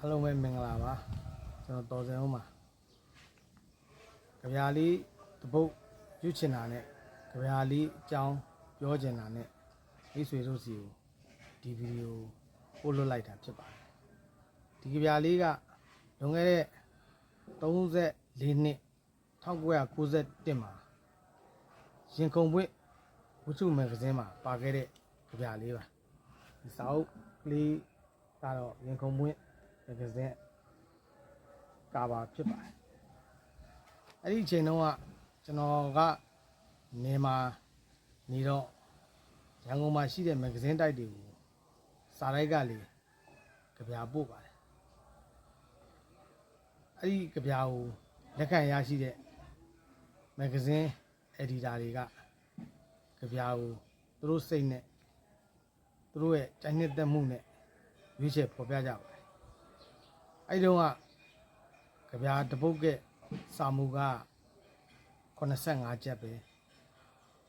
အားလုံးပဲမင်္ဂလာပါကျွန်တော်တော်စင်အောင်ပါကြပြာလေးတပုတ်ယူချင်တာနဲ့ကြပြာလေးအကြောင်းပြောချင်တာနဲ့မိတ်ဆွေတို့စီကိုဒီဗီဒီယိုပို့လွှတ်လိုက်တာဖြစ်ပါတယ်ဒီကြပြာလေးကလွန်ခဲ့တဲ့34နှစ်1991မှာရင်ကုန်ပွင့်ဝတ္ထုမဂ္ဂဇင်းမှာပါခဲ့တဲ့ကြပြာလေးပါဒီစာအုပ်ကလေးကတော့ရင်ကုန်ပွင့် မဂ္ဂဇင်းကာဘာဖြစ်ပါတယ်အဲ့ဒီအချိန်တုန်းကကျွန်တော်ကနေမှာနေတော့ရန်ကုန်မှာရှိတဲ့မဂ္ဂဇင်းတိုက်တွေကိုစာရိုက်ကလေကြပြပို့ပါတယ်အဲ့ဒီကြပြကိုလက်ခံရရှိတဲ့မဂ္ဂဇင်းအက်ဒီတာတွေကကြပြကိုသူတို့စိတ်နဲ့သူတို့ရဲ့ကြိုက်နှစ်သက်မှုနဲ့ရွေးချယ်ဖော်ပြကြပါတယ် အဲ့တုန်းကကြပြာတပုတ်ကစာမူက85ကျပ်ပဲ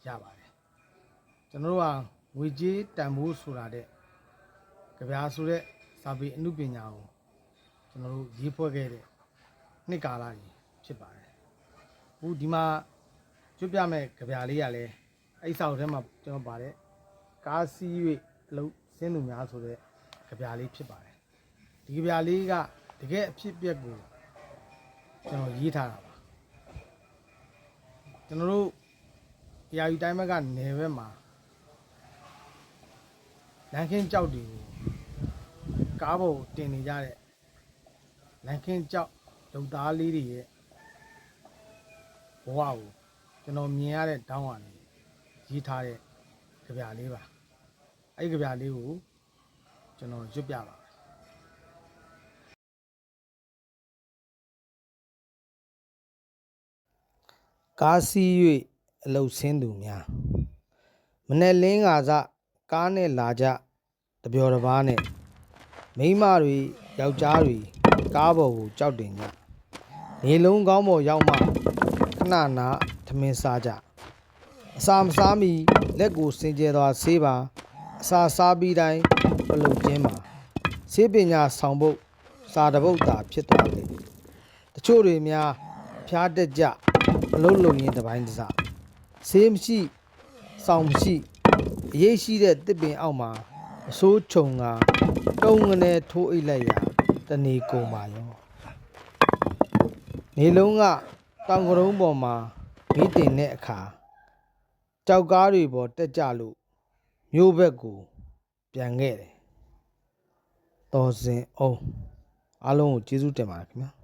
ရပါတယ်ကျွန်တော်တို့ကငွေကြေးတန်ဖိုးဆိုတာတဲ့ကြပြာဆိုတဲ့စာပေအမှုပညာကိုကျွန်တော်တို့ရေးဖွဲ့ခဲ့တဲ့နှစ်ကာလကြီးဖြစ်ပါတယ်အခုဒီမှာကျွတ်ပြမဲ့ကြပြာလေးကလည်းအဲ့စာအုပ်ထဲမှာကျွန်တော်ပါတယ်ကားစီး၍အလုံးစင်းသူများဆိုတဲ့ကြပြာလေးဖြစ်ပါတယ်ဒီကြပြလေးက တကယ်အဖြစ်အပျက်ကိုကျွန်တော်ရေးထားတာပါကျွန်တော်တို့ရာယူတိုင်းဘက်ကနေဘက်မှာလန်ခင်းကြောက်တွေကိုကားပေါ်တင်နေကြတဲ့လန်ခင်းကြောက်လုံသားလေးတွေရဲ့ဘဝကိုကျွန်တော်မြင်ရတဲ့တောင်းကနေရေးထားတဲ့ကြပြလေးပါအဲ့ဒီကြပြလေးကိုကျွန်တော်ရွတ်ပြပါ ကားစီး၍အလုတ်ဆင်းသူများမနဲ့လင်းကာစကားနဲ့လာကြတပျော်တစ်ပါးနဲ့မိန်းမတွေယောက်ျားတွေကားပေါ်ကိုကြောက်တင်ကြနေလုံးကောင်းပေါ်ရောက်မှခဏနာထမင်းစားကြအစာမစားမီလက်ကိုစင်ကြယ်သွားဆေးပါအစာစားပြီးတိုင်းပလုတ်ခြင်းပါဆေးပညာဆောင်ဖို့စာတပုတ်တာဖြစ်သွားတယ်တချို့တွေများဖျားတက်ကြ အလုံးလုံးရင်တစ်ပိုင်းတစ်စဆေးမရှိစောင်မရှိအရေးရှိတဲ့တစ်ပင်အောက်မှာအစိုးခြုံကတုံငနဲ့ထိုးအိတ်လိုက်ရာတဏီကုံပါရောနေလုံးကတောင်ကရုံးပေါ်မှာမိတင်တဲ့အခါကြောက်ကားတွေပေါ်တက်ကြလို့မြို့ဘက်ကိုပြန်ခဲ့တယ်တော်စင်အောင်အားလုံးကိုကျေးဇူးတင်ပါတယ်ခင်ဗျာ